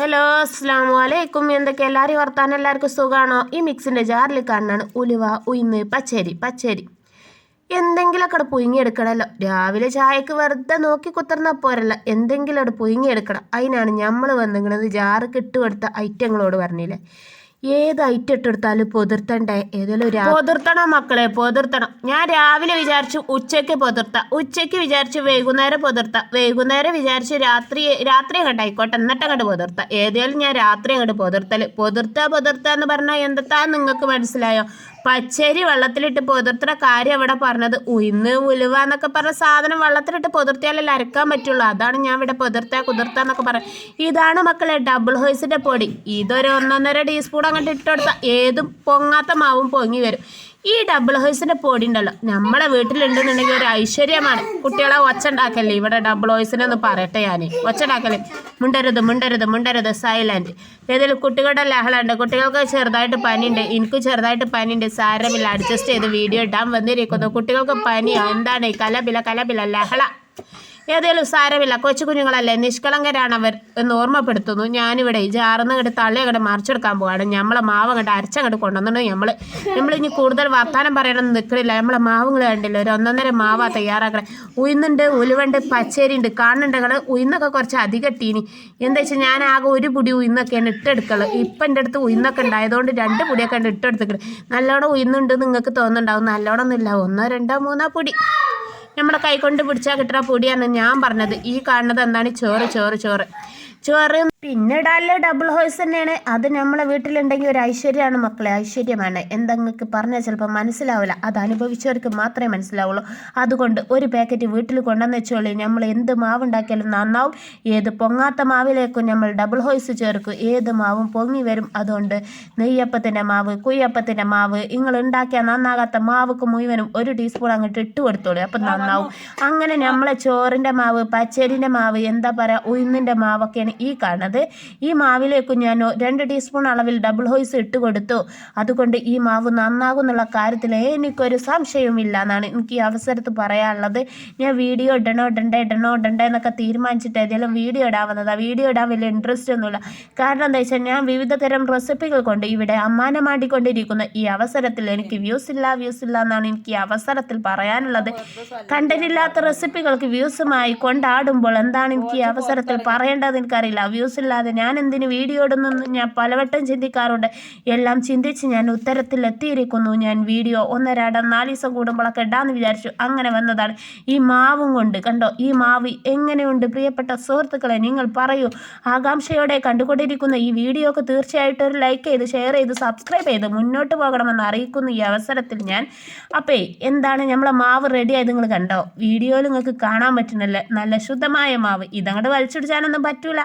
Hello അസ്സാം വലൈക്കും എന്തൊക്കെ? എല്ലാവരും വർത്താനം എല്ലാവർക്കും സുഖമാണോ ഈ മിക്സിന്റെ ജാറിൽ കാണാണ് ഉലുവ ഉയിന്ന് പച്ചരി പച്ചരി. എന്തെങ്കിലുമൊക്കെ അവിടെ പുഴുങ്ങിയെടുക്കണമല്ലോ രാവിലെ ചായക്ക് വെറുതെ നോക്കി കുത്തർന്നാൽ പോരല്ല. എന്തെങ്കിലും അവിടെ പുഴുങ്ങിയെടുക്കണം. അതിനാണ് നമ്മൾ വന്നിങ്ങണത്. ജാറ് കിട്ടുകൊടുത്ത ഐറ്റങ്ങളോട് പറഞ്ഞില്ലേ. ഏത് ഐറ്റം ഇട്ടെടുത്താലും പൊതിർത്തണ്ടേ? ഏതെങ്കിലും പൊതിർത്തണം മക്കളെ പൊതിർത്തണം. ഞാൻ രാവിലെ വിചാരിച്ചു ഉച്ചയ്ക്ക് പൊതിർത്ത. ഉച്ചയ്ക്ക് വിചാരിച്ചു വൈകുന്നേരം പൊതിർത്ത. വൈകുന്നേരം വിചാരിച്ചു രാത്രി രാത്രി അങ്ങോട്ട് ആയിക്കോട്ടെ. എന്നിട്ട് അങ്ങോട്ട് പൊതിർത്ത. ഏതായാലും ഞാൻ രാത്രി അങ്ങോട്ട് പൊതിർത്തൽ പൊതിർത്ത പൊതിർത്ത എന്ന് പറഞ്ഞാൽ എന്താ നിങ്ങൾക്ക് മനസ്സിലായോ? പച്ചരി വെള്ളത്തിലിട്ട് പുതിർത്തുന്ന കാര്യം അവിടെ പറഞ്ഞത്. ഉയർന്ന് ഉലുവ എന്നൊക്കെ പറഞ്ഞ സാധനം വെള്ളത്തിലിട്ട് പുതിർത്തിയാലല്ലേ അരക്കാൻ പറ്റുള്ളൂ. അതാണ് ഞാൻ ഇവിടെ പുതിർത്താ കുതിർത്താ എന്നൊക്കെ പറയാം ഇതാണ് മക്കളെ ഡബിൾ ഹോയ്സിന്റെ പൊടി. ഇതൊരു ഒന്നൊന്നര ടീസ്പൂൺ അങ്ങോട്ട് ഇട്ടുകൊടുത്താൽ ഏതും പൊങ്ങാത്ത മാവും പൊങ്ങി വരും. ഈ ഡബിൾ ഹോയ്സിന്റെ പൊടി ഉണ്ടല്ലോ. നമ്മളെ വീട്ടിലുണ്ടെന്നുണ്ടെങ്കിൽ ഒരു ഐശ്വര്യമാണ്. കുട്ടികളെ ഒച്ച ഉണ്ടാക്കല്ലേ ഇവിടെ ഡബിൾ ഹോയ്സിനെ ഒന്ന് പറയട്ടെ ഞാൻ ഒച്ച ഉണ്ടാക്കല്ലേ മുണ്ടരുത് മുണ്ടരുത് മുണ്ടരുത്. സൈലന്റ് ഏതെങ്കിലും കുട്ടികളുടെ ലഹള കുട്ടികൾക്ക് ചെറുതായിട്ട് പനിയുണ്ട്. എനിക്ക് ചെറുതായിട്ട് പനിയുണ്ട്. സാരമില്ല. അഡ്ജസ്റ്റ് ചെയ്ത് വീഡിയോ ഇടാൻ വന്നിരിക്കുന്നു. കുട്ടികൾക്ക് പനിയോ. എന്താണ്? കലബില കലബില ലഹള. ഏതേലും സാരമില്ല. കൊച്ചു കുഞ്ഞുങ്ങളല്ലേ നിഷ്കളങ്കരാണ് അവർ എന്ന് ഓർമ്മപ്പെടുത്തുന്നു. ഞാനിവിടെ ജാറുന്ന കണ്ട് തള്ളി അങ്ങോട്ട് മറിച്ചെടുക്കാൻ പോവാണ്. നമ്മളെ മാവ് അങ്ങോട്ട് അരച്ചങ്ങോട്ട് കൊണ്ടുവന്നിട്ട് നമ്മൾ നമ്മൾ ഇനി കൂടുതൽ വർത്താനം പറയണമെന്ന് നിൽക്കില്ല നമ്മളെ മാവുകൾ കണ്ടില്ല ഒരു ഒന്നൊന്നര മാവാ തയ്യാറാക്കണേ. ഉയർന്നുണ്ട് ഉലുവുണ്ട് പച്ചരിയുണ്ട് കാണുന്നുണ്ടെങ്കിൽ ഉയർന്നൊക്കെ കുറച്ച് അധികം ഇട്ടീനി. എന്താ വെച്ചാൽ ഞാൻ ആകെ ഒരു പുടി ഉയർന്നൊക്കെയാണ് ഇട്ടെടുക്കൽ. ഇപ്പം എന്റെ അടുത്ത് ഉയർന്നൊക്കെ ഉണ്ടായതുകൊണ്ട് രണ്ട് പുടിയൊക്കെ ഉണ്ട് ഇട്ടെടുത്തിട്ട് നല്ലോണം ഉയർന്നുണ്ട് നിങ്ങൾക്ക് തോന്നുന്നുണ്ടാവും. നല്ലോണം ഒന്നുമില്ല. ഒന്നോ രണ്ടോ മൂന്നോ പൊടി. നമ്മുടെ കൈ കൊണ്ട് പിടിച്ചാൽ കിട്ടുന്ന പൊടിയാണ് ഞാൻ പറഞ്ഞത്. ഈ കാണുന്നത് എന്താണ്? ചോറ് ചോറ് ചോറ്. ചോറ് പിന്നെ ഇടാനുള്ള ഡബിൾ ഹോയ്സ് തന്നെയാണ്. അത് നമ്മളെ വീട്ടിലുണ്ടെങ്കിൽ ഒരു ഐശ്വര്യമാണ് മക്കളെ. ഐശ്വര്യമാണ്. എന്തെങ്ങൾക്ക് പറഞ്ഞാൽ ചിലപ്പോൾ മനസ്സിലാവില്ല അത് അനുഭവിച്ചവർക്ക് മാത്രമേ മനസ്സിലാവുള്ളൂ. അതുകൊണ്ട് ഒരു പാക്കറ്റ് വീട്ടിൽ കൊണ്ടുവന്ന് വെച്ചോളി. നമ്മൾ എന്ത് മാവ് ഉണ്ടാക്കിയാലും നന്നാവും. ഏത് പൊങ്ങാത്ത മാവിലേക്കും നമ്മൾ ഡബിൾ ഹോയ്സ് ചേർക്കും. ഏത് മാവും പൊങ്ങി വരും അതുകൊണ്ട് നെയ്യപ്പത്തിന്റെ മാവ് കുയ്യപ്പത്തിന്റെ മാവ് നിങ്ങൾ ഉണ്ടാക്കിയ നന്നാകാത്ത മാവുക്ക് മുഴുവനും ഒരു ടീസ്പൂൺ അങ്ങോട്ട് ഇട്ട് കൊടുത്തോളൂ. അപ്പം നന്നാവും. അങ്ങനെ നമ്മളെ ചോറിന്റെ മാവ് പച്ചരിന്റെ മാവ് എന്താ പറയുക ഉഴുന്നിന്റെ മാവൊക്കെയാണ് ഈ കാണുന്നത്. ഈ മാവിലേക്ക് ഞാൻ രണ്ട് ടീസ്പൂൺ അളവിൽ ഡബിൾ ഹോയ്സ് ഇട്ട് കൊടുത്തു. അതുകൊണ്ട് ഈ മാവ് നന്നാകും എന്നുള്ള കാര്യത്തിൽ എനിക്കൊരു സംശയവുമില്ല എന്നാണ് എനിക്ക് ഈ അവസരത്ത് പറയാനുള്ളത്. ഞാൻ വീഡിയോ ഇടണോ ഇടണ്ടേ ഇടണോ ഇടണ്ടേ എന്നൊക്കെ തീരുമാനിച്ചിട്ട് ഏതെങ്കിലും വീഡിയോ ഇടാൻ വന്നതാണ് വീഡിയോ ഇടാൻ വലിയ ഇൻട്രസ്റ്റ് ഒന്നുമില്ല. കാരണം എന്താ വെച്ചാൽ ഞാൻ വിവിധ തരം റെസിപ്പികൾ കൊണ്ട് ഇവിടെ അമ്മാനമാടിക്കൊണ്ടിരിക്കുന്ന ഈ അവസരത്തിൽ എനിക്ക് വ്യൂസ് ഇല്ല വ്യൂസ് ഇല്ല എന്നാണ് എനിക്ക് ഈ അവസരത്തിൽ പറയാനുള്ളത്. കണ്ടന്റില്ലാത്ത റെസിപ്പികൾക്ക് വ്യൂസുമായി കൊണ്ടാടുമ്പോൾ എന്താണ് എനിക്ക് ഈ അവസരത്തിൽ പറയേണ്ടത് എനിക്കറിയില്ല. വ്യൂസ് ഇല്ലാതെ ഞാൻ എന്തിന് വീഡിയോ ഇടുന്നു ഞാൻ പലവട്ടം ചിന്തിക്കാറുണ്ട്. എല്ലാം ചിന്തിച്ച് ഞാൻ ഉത്തരത്തിൽ എത്തിയിരിക്കുന്നു ഞാൻ വീഡിയോ ഒന്നരാടം നാല് ദിവസം കൂടുമ്പോഴൊക്കെ ഇടാമെന്ന് വിചാരിച്ചു. അങ്ങനെ വന്നതാണ് ഈ മാവും കൊണ്ട്. കണ്ടോ? ഈ മാവ് എങ്ങനെയുണ്ട്? പ്രിയപ്പെട്ട സുഹൃത്തുക്കളെ നിങ്ങൾ പറയൂ. ആകാംക്ഷയോടെ കണ്ടുകൊണ്ടിരിക്കുന്ന ഈ വീഡിയോക്ക് തീർച്ചയായിട്ടും ഒരു ലൈക്ക് ചെയ്ത് ഷെയർ ചെയ്ത് സബ്സ്ക്രൈബ് ചെയ്ത് മുന്നോട്ട് പോകണമെന്ന് അറിയിക്കുന്നു ഈ അവസരത്തിൽ ഞാൻ. അപ്പേ എന്താണ് നമ്മളെ മാവ് റെഡി ആയത് നിങ്ങൾ കണ്ടോ? വീഡിയോയിൽ നിങ്ങൾക്ക് കാണാൻ പറ്റുന്നില്ല. നല്ല ശുദ്ധമായ മാവ്. ഇതങ്ങോട്ട് വലിച്ചിടിച്ചാനൊന്നും പറ്റൂല.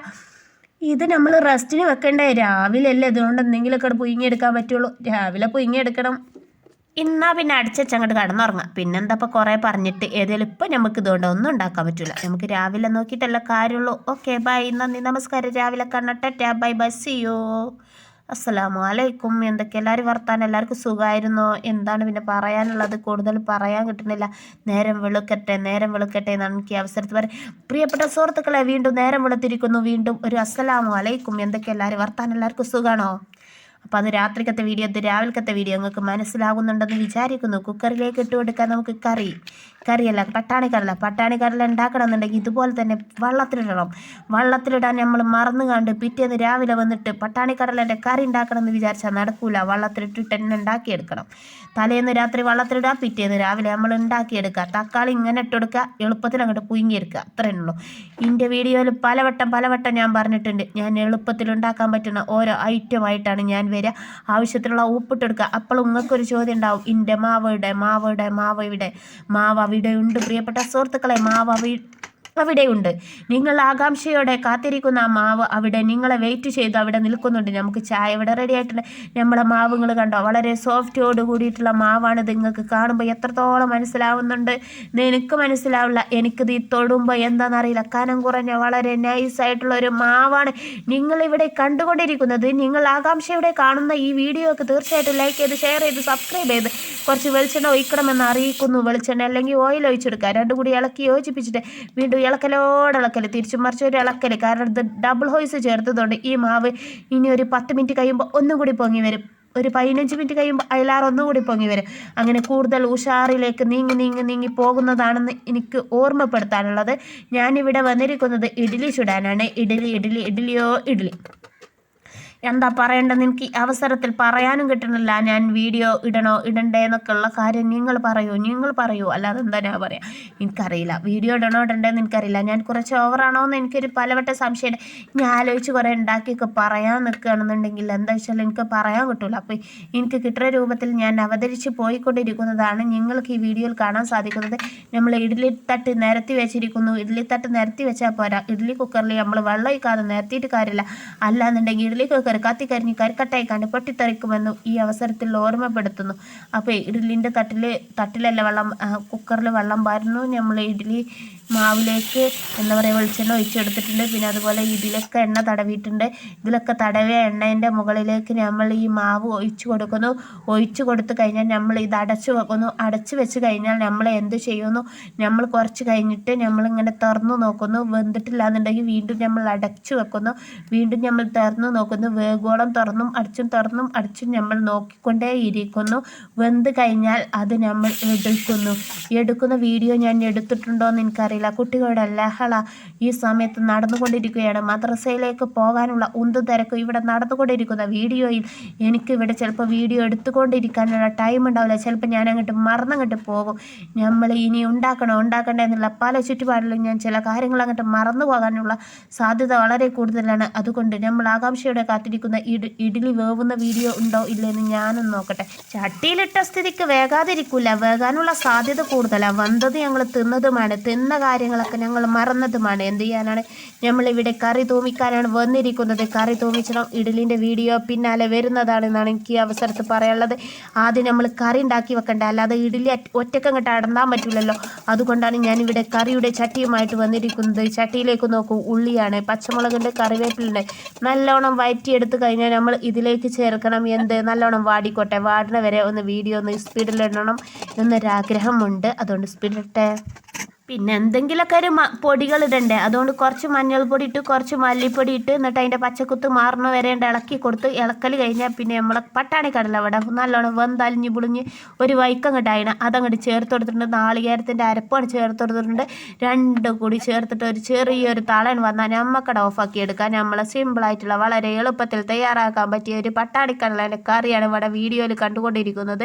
ഇത് നമ്മൾ റെസ്റ്റിന് വെക്കണ്ടേ? രാവിലെ അല്ലേ ഇതുകൊണ്ട് എന്തെങ്കിലുമൊക്കെ അവിടെ പുഴുങ്ങിയെടുക്കാൻ പറ്റുള്ളൂ. രാവിലെ പുഴുങ്ങിയെടുക്കണം. ഇന്നാ പിന്നെ അടിച്ചങ്ങോട്ട് കടന്നുറങ്ങാം. പിന്നെന്താ ഇപ്പോൾ കുറേ പറഞ്ഞിട്ട് ഏതായാലും ഇപ്പം നമുക്ക് ഇതുകൊണ്ട് ഒന്നും ഉണ്ടാക്കാൻ പറ്റില്ല നമുക്ക് രാവിലെ നോക്കിയിട്ടല്ല കാര്യമുള്ളൂ. ഓക്കെ ബൈ നന്ദി നമസ്കാരം. രാവിലെ കണ്ണട്ടെ. ബൈ ബൈ സിയോ അസ്സലാമു അലൈക്കും. എന്തൊക്കെ? എല്ലാവരും വർത്താനം? എല്ലാവർക്കും സുഖമായിരുന്നോ എന്താണ് പിന്നെ പറയാനുള്ളത്? കൂടുതൽ പറയാൻ കിട്ടുന്നില്ല. നേരം വെളുക്കട്ടെ നേരം വെളുക്കട്ടെ എന്നാണ് എനിക്ക് അവസരത്തിൽ പറയാം പ്രിയപ്പെട്ട സുഹൃത്തുക്കളെ വീണ്ടും നേരം വെളുത്തിരിക്കുന്നു. വീണ്ടും ഒരു അസ്സലാമു അലൈക്കും എന്തൊക്കെ? എല്ലാവരും വർത്താനം? എല്ലാവർക്കും സുഖമാണോ അപ്പോൾ അത് രാത്രിക്കത്തെ വീഡിയോ അത് രാവിലത്തെ വീഡിയോ. നിങ്ങൾക്ക് മനസ്സിലാകുന്നുണ്ടെന്ന് വിചാരിക്കുന്നു. കുക്കറിലേക്ക് ഇട്ട് കൊടുക്കാൻ നമുക്ക് കറി. കറിയല്ല പട്ടാണി കടല പട്ടാണി കടല ഉണ്ടാക്കണം എന്നുണ്ടെങ്കിൽ ഇതുപോലെ തന്നെ വള്ളത്തിലിടണം. വള്ളത്തിലിടാൻ നമ്മൾ മറന്നു കണ്ട് പിറ്റേന്ന് രാവിലെ വന്നിട്ട് പട്ടാണി കടലേന്റെ കറി ഉണ്ടാക്കണം എന്ന് വിചാരിച്ചാൽ നടക്കൂല. വള്ളത്തിലിട്ടിട്ട് തന്നെ ഉണ്ടാക്കിയെടുക്കണം. തലേന്ന് രാത്രി വള്ളത്തിലിടുക പിറ്റേന്ന് രാവിലെ നമ്മൾ ഉണ്ടാക്കിയെടുക്കുക. തക്കാളി ഇങ്ങനെ ഇട്ടെടുക്കുക എളുപ്പത്തിൽ അങ്ങോട്ട് പുഴുങ്ങിയെടുക്കുക. അത്രയേ ഉള്ളൂ. എന്റെ വീഡിയോയിൽ പലവട്ടം പലവട്ടം ഞാൻ പറഞ്ഞിട്ടുണ്ട്. ഞാൻ എളുപ്പത്തിൽ ഉണ്ടാക്കാൻ പറ്റുന്ന ഓരോ ഐറ്റമായിട്ടാണ് ഞാൻ വരിക. ആവശ്യത്തിലുള്ള ഉപ്പിട്ടെടുക്കുക അപ്പോൾ നിങ്ങൾക്കൊരു ചോദ്യം ഉണ്ടാവും. ഇന്റെ മാവ് മാവയുടെ മാവ് മാവ മാവ് ഉണ്ട് പ്രിയപ്പെട്ട സുഹൃത്തുക്കളെ മാവ് അവിടെയുണ്ട്. നിങ്ങൾ ആകാംക്ഷയോടെ കാത്തിരിക്കുന്ന ആ മാവ് അവിടെ നിങ്ങളെ വെയിറ്റ് ചെയ്ത് അവിടെ നിൽക്കുന്നുണ്ട്. നമുക്ക് ചായ ഇവിടെ റെഡി ആയിട്ടുണ്ട്. നമ്മളെ മാവുകൾ കണ്ടോ? വളരെ സോഫ്റ്റോട് കൂടിയിട്ടുള്ള മാവാണ് നിങ്ങൾക്ക് കാണുമ്പോൾ എത്രത്തോളം മനസ്സിലാവുന്നുണ്ട്. നിനക്ക് മനസ്സിലാവില്ല. എനിക്കിത് ഈ തൊടുമ്പോൾ എന്താണെന്നറിയില്ല. കനം കുറഞ്ഞ വളരെ നൈസായിട്ടുള്ള ഒരു മാവാണ് നിങ്ങളിവിടെ കണ്ടുകൊണ്ടിരിക്കുന്നത്. നിങ്ങൾ ആകാംക്ഷയോടെ കാണുന്ന ഈ വീഡിയോക്ക് തീർച്ചയായിട്ടും ലൈക്ക് ചെയ്ത് ഷെയർ ചെയ്ത് സബ്സ്ക്രൈബ് ചെയ്ത് കുറച്ച് വെളിച്ചെണ്ണ ഒഴിക്കണമെന്ന് അറിയിക്കുന്നു. വെളിച്ചെണ്ണ അല്ലെങ്കിൽ ഓയിൽ ഒഴിച്ചെടുക്കുക. രണ്ടും കൂടി ഇളക്കി യോജിപ്പിച്ചിട്ട് വീണ്ടും ഇളക്കലോട് ഇളക്കൽ തിരിച്ചും മറിച്ച് ഒരു ഇളക്കൽ കാരണം ഇത് ഡബിൾ ഹോയ്സ് ചേർത്തതുകൊണ്ട് ഈ മാവ് ഇനി ഒരു പത്ത് മിനിറ്റ് കഴിയുമ്പോൾ ഒന്നും കൂടി പൊങ്ങി വരും. ഒരു പതിനഞ്ച് മിനിറ്റ് കഴിയുമ്പോൾ അയലാറ് ഒന്നുകൂടി പൊങ്ങി വരും. അങ്ങനെ കൂടുതൽ ഉഷാറിലേക്ക് നീങ്ങി നീങ്ങി നീങ്ങി പോകുന്നതാണെന്ന് എനിക്ക് ഓർമ്മപ്പെടുത്താനുള്ളത്. ഞാനിവിടെ വന്നിരിക്കുന്നത് ഇഡ്ഡലി ചുടാനാണ്. ഇഡ്ഡലി ഇഡ്ഡലി ഇഡ്ഡലിയോ ഇഡ്ഡലി. എന്താ പറയേണ്ടത്? എനിക്ക് അവസരത്തിൽ പറയാനും കിട്ടണില്ല. ഞാൻ വീഡിയോ ഇടണോ ഇടണ്ടേ എന്നൊക്കെ ഉള്ള കാര്യം നിങ്ങൾ പറയൂ നിങ്ങൾ പറയൂ. അല്ലാതെ എന്താ ഞാൻ പറയാം? എനിക്കറിയില്ല. വീഡിയോ ഇടണോ ഇടണ്ടേന്ന് എനിക്കറിയില്ല. ഞാൻ കുറച്ച് ഓവറാണോ എന്ന് എനിക്കൊരു പലവട്ട സംശയമുണ്ട് ഞാൻ ആലോചിച്ച് കുറേ ഉണ്ടാക്കിയൊക്കെ പറയാൻ നിൽക്കുകയാണെന്നുണ്ടെങ്കിൽ എന്താ വെച്ചാൽ എനിക്ക് പറയാൻ കിട്ടില്ല അപ്പോൾ എനിക്ക് കിട്ടുന്ന രൂപത്തിൽ ഞാൻ അവതരിച്ച് പോയിക്കൊണ്ടിരിക്കുന്നതാണ് നിങ്ങൾക്ക് ഈ വീഡിയോയിൽ കാണാൻ സാധിക്കുന്നത്. നമ്മൾ ഇഡ്ഡലി തട്ട് നിരത്തി വെച്ചിരിക്കുന്നു. ഇഡ്ഡലി തട്ട് നിരത്തി വെച്ചാൽ പോരാ. ഇഡ്ഡലി കുക്കറിൽ നമ്മൾ വെള്ളം ഒഴിക്കാതെ നിരത്തിയിട്ട് കാര്യമില്ല. അല്ലാന്നുണ്ടെങ്കിൽ ഇഡ്ഡലി കുക്കർ കത്തിക്കരിഞ്ഞ് കരിക്കട്ടായിക്കാണ്ട് പൊട്ടിത്തെറിക്കുമെന്നും ഈ അവസരത്തിൽ ഓർമ്മപ്പെടുത്തുന്നു. അപ്പോൾ ഇഡ്ഡലിന്റെ തട്ടിൽ തട്ടിലല്ല വെള്ളം കുക്കറിൽ വെള്ളം പാരുന്നു. നമ്മൾ ഇഡ്ഡലി മാവിലേക്ക് എന്താ പറയുക വെളിച്ചെണ്ണ ഒഴിച്ചെടുത്തിട്ടുണ്ട്. പിന്നെ അതുപോലെ ഇതിലൊക്കെ എണ്ണ തടവിയിട്ടുണ്ട്. ഇതിലൊക്കെ തടവിയ എണ്ണേന്റെ മുകളിലേക്ക് നമ്മൾ ഈ മാവ് ഒഴിച്ചു കൊടുക്കുന്നു. ഒഴിച്ചു കൊടുത്തു കഴിഞ്ഞാൽ നമ്മൾ ഇത് അടച്ചു വെക്കുന്നു. അടച്ചു വെച്ച് കഴിഞ്ഞാൽ നമ്മൾ എന്ത് ചെയ്യുന്നു? നമ്മൾ കുറച്ച് കഴിഞ്ഞിട്ട് നമ്മളിങ്ങനെ തുറന്നു നോക്കുന്നു. വെന്തിട്ടില്ല എന്നുണ്ടെങ്കിൽ വീണ്ടും നമ്മൾ അടച്ചു വെക്കുന്നു. വീണ്ടും നമ്മൾ തുറന്നു നോക്കുന്നു. വേഗോളം തുറന്നും അടിച്ചും തുറന്നും അടിച്ചും നമ്മൾ നോക്കിക്കൊണ്ടേ ഇരിക്കുന്നു വെന്ത് കഴിഞ്ഞാൽ അത് നമ്മൾ എടുക്കുന്നു. എടുക്കുന്ന വീഡിയോ ഞാൻ എടുത്തിട്ടുണ്ടോ എന്ന് എനിക്കറിയില്ല. കുട്ടികളുടെ ലഹള ഈ സമയത്ത് നടന്നുകൊണ്ടിരിക്കുകയാണ്. മദ്രസയിലേക്ക് പോകാനുള്ള ഉന്തു തിരക്ക് ഇവിടെ നടന്നുകൊണ്ടിരിക്കുന്ന വീഡിയോയിൽ എനിക്ക് ഇവിടെ ചിലപ്പോൾ വീഡിയോ എടുത്തുകൊണ്ടിരിക്കാനുള്ള ടൈം ഉണ്ടാവില്ല. ചിലപ്പോൾ ഞാൻ അങ്ങോട്ട് മറന്നങ്ങോട്ട് പോകും. നമ്മൾ ഇനി ഉണ്ടാക്കണോ ഉണ്ടാക്കണ്ടേ എന്നുള്ള പല ചുറ്റുപാടിലും ഞാൻ ചില കാര്യങ്ങൾ അങ്ങോട്ട് മറന്നു പോകാനുള്ള സാധ്യത വളരെ കൂടുതലാണ്. അതുകൊണ്ട് നമ്മൾ ആകാംക്ഷയോടെ കാത്തിരിക്കുന്ന ഇഡ് ഇഡ്ഡലി വേവുന്ന വീഡിയോ ഉണ്ടോ ഇല്ലെന്ന് ഞാനൊന്ന് നോക്കട്ടെ. ചട്ടിയിലിട്ട സ്ഥിതിക്ക് വേകാതിരിക്കില്ല വേകാനുള്ള സാധ്യത കൂടുതലാണ് വന്നത് ഞങ്ങൾ തിന്നതുമാണ്. തിന്ന കാര്യങ്ങളൊക്കെ ഞങ്ങൾ മറന്നതുമാണ്. എന്ത് ചെയ്യാനാണ്? നമ്മളിവിടെ കറി തൂമിക്കാനാണ് വന്നിരിക്കുന്നത്. കറി തൂമിച്ചണം ഇഡ്ഡലിന്റെ വീഡിയോ പിന്നാലെ വരുന്നതാണെന്നാണ് എനിക്ക് ഈ അവസരത്തിൽ പറയാനുള്ളത്. ആദ്യം നമ്മൾ കറി ഉണ്ടാക്കി വെക്കണ്ട. അല്ലാതെ ഇഡ്ഡലി ഒറ്റക്കങ്ങോട്ട് അടന്താൻ പറ്റില്ലല്ലോ അതുകൊണ്ടാണ് ഞാനിവിടെ കറിയുടെ ചട്ടിയുമായിട്ട് വന്നിരിക്കുന്നത്. ചട്ടിയിലേക്ക് നോക്കൂ. ഉള്ളിയാണ് പച്ചമുളകുണ്ട് കറിവേപ്പിലുണ്ട് നല്ലോണം വയറ്റിയെടുത്ത് കഴിഞ്ഞാൽ നമ്മൾ ഇതിലേക്ക് ചേർക്കണം. എന്ത്? നല്ലോണം വാടിക്കോട്ടെ. വാടണ വരെ ഒന്ന് വീഡിയോ ഒന്ന് സ്പീഡിലിടണം എന്നൊരാഗ്രഹമുണ്ട്. അതുകൊണ്ട് സ്പീഡിലിട്ടെ പിന്നെ എന്തെങ്കിലുമൊക്കെ ഒരു പൊടികൾ ഇടണ്ടേ? അതുകൊണ്ട് കുറച്ച് മഞ്ഞൾപ്പൊടി ഇട്ട് കുറച്ച് മല്ലിപ്പൊടി ഇട്ട് എന്നിട്ട് അതിന്റെ പച്ചക്കുത്ത് മാറണ വരെ ഇളക്കി കൊടുത്ത് ഇളക്കൽ കഴിഞ്ഞാൽ പിന്നെ നമ്മളെ പട്ടാണി കടല അവിടെ നല്ലോണം വെന്തലിഞ്ഞ് പുളിഞ്ഞ് ഒരു വൈക്കം കിട്ടായിണ അതങ്ങോട്ട് ചേർത്ത് കൊടുത്തിട്ടുണ്ട്. നാളികേരത്തിന്റെ അരപ്പാണ് ചേർത്ത് കൊടുത്തിട്ടുണ്ട്. രണ്ടും കൂടി ചേർത്തിട്ട് ഒരു ചെറിയൊരു തളൻ വന്നാൽ നമ്മക്കട ഓഫാക്കി എടുക്കാൻ നമ്മളെ സിമ്പിളായിട്ടുള്ള വളരെ എളുപ്പത്തിൽ തയ്യാറാക്കാൻ പറ്റിയ ഒരു പട്ടാണി പട്ടാണിക്കടലേന്റെ കറിയാണ് ഇവിടെ വീഡിയോയിൽ കണ്ടുകൊണ്ടിരിക്കുന്നത്.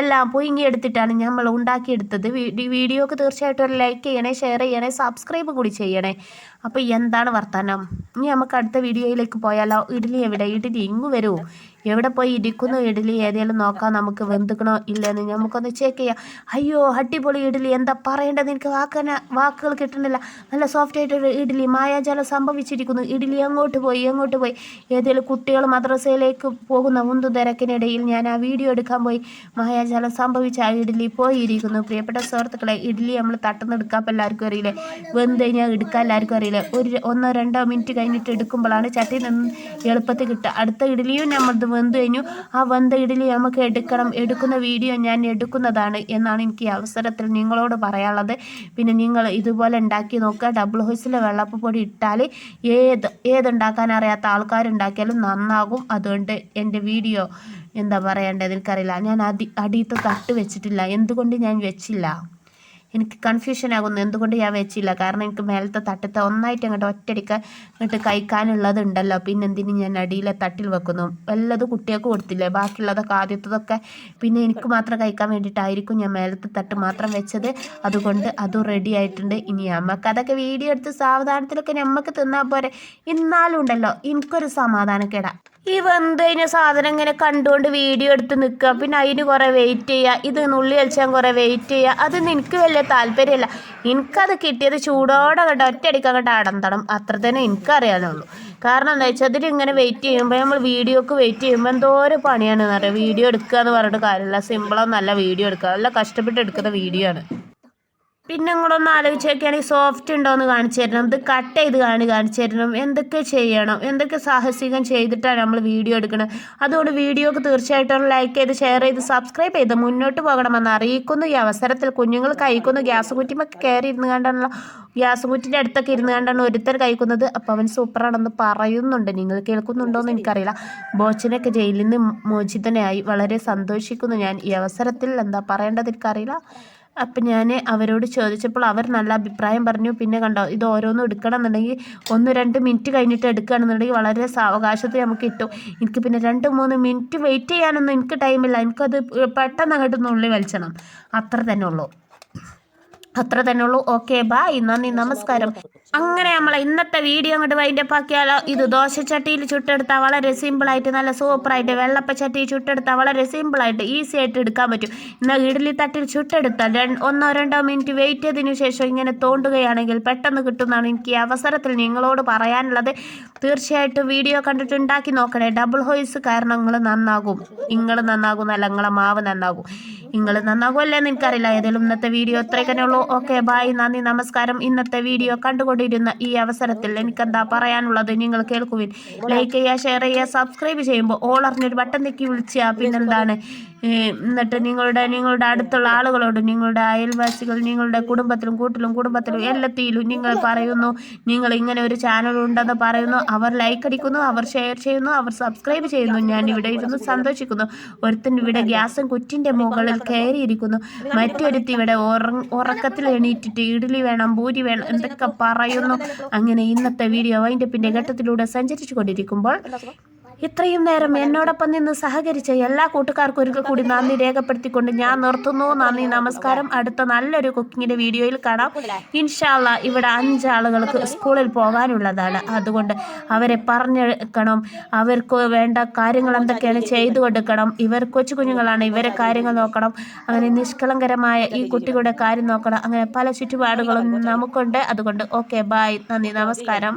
എല്ലാം പുഴുങ്ങിയെടുത്തിട്ടാണ് നമ്മൾ ഉണ്ടാക്കിയെടുത്തത്. വീഡിയോക്ക് തീർച്ചയായിട്ടും ഒരു ലൈക്ക് ചെയ്യണേ ഷെയർ ചെയ്യണേ സബ്സ്ക്രൈബ് കൂടി ചെയ്യണേ. അപ്പോൾ എന്താണ് വർത്തമാനം ഇനി നമുക്ക് അടുത്ത വീഡിയോയിലേക്ക് പോയാലോ? ഇഡ്ഡലി എവിടെ? ഇഡ്ഡലി ഇങ്ങ് വരുമോ എവിടെ പോയി ഇരിക്കുന്നു ഇഡ്ഡലി ഏതെങ്കിലും നോക്കാം നമുക്ക് വെന്തുക്കണോ ഇല്ലെന്ന് നമുക്കൊന്ന് ചെക്ക് ചെയ്യാം. അയ്യോ അടിപൊളി ഇഡ്ഡലി എന്താ പറയേണ്ടത്? എനിക്ക് വാക്കന വാക്കുകൾ കിട്ടണില്ല. നല്ല സോഫ്റ്റ് ആയിട്ടൊരു ഇഡ്ഡലി മായാജാലം സംഭവിച്ചിരിക്കുന്നു. ഇഡ്ഡലി എങ്ങോട്ട് പോയി എങ്ങോട്ട് പോയി. ഏതെങ്കിലും കുട്ടികൾ മദ്രസയിലേക്ക് പോകുന്ന ഉന്തു തിരക്കിനിടയിൽ ഞാൻ ആ വീഡിയോ എടുക്കാൻ പോയി. മായാജാലം സംഭവിച്ച ആ ഇഡ്ഡലി പോയിരിക്കുന്നു. പ്രിയപ്പെട്ട സുഹൃത്തുക്കളെ ഇഡ്ഡലി നമ്മൾ തട്ടുന്ന എടുക്കാൻ എല്ലാവർക്കും അറിയില്ലേ? വെന്ത് കഴിഞ്ഞാൽ എടുക്കാൻ എല്ലാവർക്കും അറിയില്ല? ഒരു ഒന്നോ രണ്ടോ മിനിറ്റ് കഴിഞ്ഞിട്ട് എടുക്കുമ്പോഴാണ് ചട്ടി എളുപ്പത്തിൽ കിട്ടുക. അടുത്ത ഇഡ്ഡലിയും നമ്മളത് വെന്ത് കഴിഞ്ഞു. ആ വെന്ത ഇഡലി നമുക്ക് എടുക്കണം. എടുക്കുന്ന വീഡിയോ ഞാൻ എടുക്കുന്നതാണ് എന്നാണ് എനിക്ക് അവസരത്തിൽ നിങ്ങളോട് പറയാനുള്ളത്. പിന്നെ നിങ്ങൾ ഇതുപോലെ ഉണ്ടാക്കി നോക്കുക. ഡബിൾ ഹോയ്സിലെ വെള്ളപ്പൊടി ഇട്ടാൽ ഏത് ഏതുണ്ടാക്കാൻ അറിയാത്ത ആൾക്കാരുണ്ടാക്കിയാലും നന്നാകും. അതുകൊണ്ട് എന്റെ വീഡിയോ എന്താ പറയേണ്ടത് എനിക്കറിയില്ല. ഞാൻ അടി അടിയത്തെ തട്ട് വെച്ചിട്ടില്ല. എന്തുകൊണ്ട് ഞാൻ വെച്ചില്ല? എനിക്ക് കൺഫ്യൂഷൻ ആകുന്നു. എന്തുകൊണ്ട് ഞാൻ വെച്ചില്ല? കാരണം എനിക്ക് മേലത്തെ തട്ടത്തെ ഒന്നായിട്ട് അങ്ങോട്ട് ഒറ്റയടിക്ക് അങ്ങോട്ട് കഴിക്കാനുള്ളത് ഉണ്ടല്ലോ പിന്നെ എന്തിന് ഞാൻ അടിയിലെ തട്ടിൽ വെക്കുന്നു? വല്ലതും കുട്ടികൾക്ക് കൊടുത്തില്ലേ? ബാക്കിയുള്ളതൊക്കെ ആദ്യത്തതൊക്കെ പിന്നെ എനിക്ക് മാത്രം കഴിക്കാൻ വേണ്ടിയിട്ടായിരിക്കും ഞാൻ മേലത്തെ തട്ട് മാത്രം വെച്ചത്. അതുകൊണ്ട് അതും റെഡി ആയിട്ടുണ്ട്. ഇനി അമ്മയ്ക്ക് അതൊക്കെ വീഡിയോ എടുത്ത് സാവധാനത്തിലൊക്കെ നമുക്ക് തിന്നാൽ പോരെ. എന്നാലും ഉണ്ടല്ലോ. എനിക്കൊരു സമാധാനക്കേടാ ഈ വെന്ത് കഴിഞ്ഞ സാധനം ഇങ്ങനെ കണ്ടുകൊണ്ട് വീഡിയോ എടുത്ത് നിൽക്കുക പിന്നെ അതിന് കുറേ വെയിറ്റ് ചെയ്യുക ഇത് നുള്ളി വലിച്ചാൽ കുറേ വെയിറ്റ് ചെയ്യുക അതൊന്നും എനിക്ക് വലിയ താല്പര്യമില്ല എനിക്കത് കിട്ടിയത് ചൂടോടെ കണ്ട് ഒറ്റയടിക്ക് അങ്ങോട്ട് അടന്തണം. അത്ര തന്നെ എനിക്കറിയാനുള്ളൂ. കാരണം എന്താ വെച്ചാൽ അതിലിങ്ങനെ വെയിറ്റ് ചെയ്യുമ്പോൾ നമ്മൾ വീഡിയോക്ക് വെയിറ്റ് ചെയ്യുമ്പോൾ എന്തോരം പണിയാണെന്ന് അറിയാം വീഡിയോ എടുക്കുക എന്ന് പറഞ്ഞിട്ട് കാര്യമില്ല. സിമ്പിളൊന്നല്ല വീഡിയോ എടുക്കുക നല്ല കഷ്ടപ്പെട്ട് എടുക്കുന്ന വീഡിയോ ആണ്. പിന്നെ നിങ്ങളൊന്ന് ആലോചിച്ച് നോക്കുകയാണെങ്കിൽ സോഫ്റ്റ് ഉണ്ടോ എന്ന് കാണിച്ചു തരണം. ഇത് കട്ട് ചെയ്ത് കാണി കാണിച്ചു തരണം. എന്തൊക്കെ ചെയ്യണം? എന്തൊക്കെ സാഹസികം ചെയ്തിട്ടാണ് നമ്മൾ വീഡിയോ എടുക്കുന്നത് അതുകൊണ്ട് വീഡിയോക്ക് തീർച്ചയായിട്ടും ലൈക്ക് ചെയ്ത് ഷെയർ ചെയ്ത് സബ്സ്ക്രൈബ് ചെയ്ത് മുന്നോട്ട് പോകണമെന്ന് അറിയിക്കുന്നു. ഈ അവസരത്തിൽ കുഞ്ഞുങ്ങൾ കഴിക്കുന്നു. ഗ്യാസ് കുറ്റിമൊക്കെ കയറി ഇരുന്ന് കണ്ടാണല്ലോ. ഗ്യാസ് കുറ്റിന്റെ അടുത്തൊക്കെ ഇരുന്ന് കണ്ടാണ് ഒരുത്തർ കഴിക്കുന്നത്. അപ്പോൾ അവൻ സൂപ്പറാണെന്ന് പറയുന്നുണ്ട്. നിങ്ങൾ കേൾക്കുന്നുണ്ടോ എന്ന് എനിക്കറിയില്ല. ബോച്ചനൊക്കെ ജയിലിൽ നിന്ന് മോചിതനായി. വളരെ സന്തോഷിക്കുന്നു. ഞാൻ ഈ അവസരത്തിൽ എന്താ പറയേണ്ടത് എനിക്കറിയില്ല. അപ്പം ഞാൻ അവരോട് ചോദിച്ചപ്പോൾ അവർ നല്ല അഭിപ്രായം പറഞ്ഞു. പിന്നെ കണ്ടോ ഇത് ഓരോന്നും എടുക്കണം എന്നുണ്ടെങ്കിൽ ഒന്ന് രണ്ട് മിനിറ്റ് കഴിഞ്ഞിട്ട് എടുക്കുകയാണെന്നുണ്ടെങ്കിൽ വളരെ സാവകാശത്തിൽ നമുക്ക് കിട്ടും. എനിക്ക് പിന്നെ രണ്ട് മൂന്ന് മിനിറ്റ് വെയിറ്റ് ചെയ്യാനൊന്നും എനിക്ക് ടൈമില്ല എനിക്കത് പെട്ടെന്ന് അങ്ങോട്ട് നുള്ളി വലിച്ചണം. അത്ര തന്നെ ഉള്ളൂ. അത്ര തന്നെ ഉള്ളൂ. ഓക്കെ ബായ് നന്ദി നമസ്കാരം. അങ്ങനെ നമ്മളെ ഇന്നത്തെ വീഡിയോ അങ്ങോട്ട് വൈൻഡപ്പ് ആക്കിയാലോ ഇത് ദോശച്ചട്ടിയിൽ ചുട്ടെടുത്താൽ വളരെ സിമ്പിളായിട്ട് നല്ല സൂപ്പറായിട്ട് വെള്ളപ്പച്ചട്ടി ചുട്ടെടുത്താൽ വളരെ സിമ്പിളായിട്ട് ഈസി ആയിട്ട് എടുക്കാൻ പറ്റും. എന്നാൽ ഇഡ്ഡലി തട്ടിൽ ചുട്ടെടുത്താൽ ഒന്നോ രണ്ടോ മിനിറ്റ് വെയിറ്റ് ചെയ്തതിനു ശേഷം ഇങ്ങനെ തോണ്ടുകയാണെങ്കിൽ പെട്ടെന്ന് കിട്ടുന്നതാണ് എനിക്ക് ഈ അവസരത്തിൽ നിങ്ങളോട് പറയാനുള്ളത്. തീർച്ചയായിട്ടും വീഡിയോ കണ്ടിട്ട് ഉണ്ടാക്കി നോക്കണേ. ഡബിൾ ഹോയ്സ് കാരണം നിങ്ങൾ നന്നാകും. നിങ്ങൾ നന്നാകും അല്ല നിങ്ങളെ മാവ് നന്നാകും. നിങ്ങൾ നന്നാകുമല്ലേന്ന് എനിക്കറിയില്ല. ഏതെങ്കിലും ഇന്നത്തെ വീഡിയോ ഇത്രയൊക്കെ ഉള്ളൂ. ഓക്കെ ബായ് നന്ദി നമസ്കാരം. ഇന്നത്തെ വീഡിയോ കണ്ടുകൊണ്ടിരുന്ന ഈ അവസരത്തിൽ എനിക്കെന്താ പറയാനുള്ളത് നിങ്ങൾ കേൾക്കുവിൻ. ലൈക്ക് ചെയ്യുക ഷെയർ ചെയ്യുക സബ്സ്ക്രൈബ് ചെയ്യുമ്പോൾ ഓൾ അറിഞ്ഞൊരു ബട്ടൺ തെക്കി വിളിച്ചാൽ പിന്നെന്താണ്? എന്നിട്ട് നിങ്ങളുടെ നിങ്ങളുടെ അടുത്തുള്ള ആളുകളോട് നിങ്ങളുടെ അയൽവാസികൾ നിങ്ങളുടെ കുടുംബത്തിലും കൂട്ടിലും കുടുംബത്തിലും എല്ലാത്തിലും നിങ്ങൾ പറയുന്നു. നിങ്ങൾ ഇങ്ങനെ ഒരു ചാനൽ ഉണ്ടെന്ന് പറയുന്നു. അവർ ലൈക്ക് അടിക്കുന്നു അവർ ഷെയർ ചെയ്യുന്നു അവർ സബ്സ്ക്രൈബ് ചെയ്യുന്നു. ഞാൻ ഇവിടെ ഇരുന്ന് സന്തോഷിക്കുന്നു. ഒരുത്തൻ ഇവിടെ ഗ്യാസും കുറ്റിന്റെ മുകളിൽ കയറിയിരിക്കുന്നു. മറ്റൊരുത്തി ഇവിടെ ഉറക്കത്തിൽ എണീറ്റിട്ട് ഇഡ്ഡലി വേണം പൂരി വേണം എന്തൊക്കെ പറയുന്നു. അങ്ങനെ ഇന്നത്തെ വീഡിയോ അതിന്റെ പിന്നെ ഘട്ടത്തിലൂടെ സഞ്ചരിച്ചു കൊണ്ടിരിക്കുമ്പോൾ ഇത്രയും നേരം എന്നോടൊപ്പം നിന്ന് സഹകരിച്ച എല്ലാ കൂട്ടുകാർക്കും ഒരിക്കൽ കൂടി നന്ദി രേഖപ്പെടുത്തിക്കൊണ്ട് ഞാൻ നിർത്തുന്നു. നന്ദി നമസ്കാരം. അടുത്ത നല്ലൊരു കുക്കിങ്ങിന്റെ വീഡിയോയിൽ കാണാം. ഇൻഷാല്ല ഇവിടെ അഞ്ചാളുകൾക്ക് സ്കൂളിൽ പോകാനുള്ളതാണ്. അതുകൊണ്ട് അവരെ പറഞ്ഞെടുക്കണം. അവർക്ക് വേണ്ട കാര്യങ്ങൾ എന്തൊക്കെയാണ് ചെയ്തു കൊടുക്കണം. ഇവർ കൊച്ചു കുഞ്ഞുങ്ങളാണ്. ഇവരെ കാര്യങ്ങൾ നോക്കണം. അങ്ങനെ നിഷ്കളങ്കരമായ ഈ കുട്ടികളുടെ കാര്യം നോക്കണം. അങ്ങനെ പല ചുറ്റുപാടുകളും നമുക്കുണ്ട്. അതുകൊണ്ട് ഓക്കെ ബായ് നന്ദി നമസ്കാരം.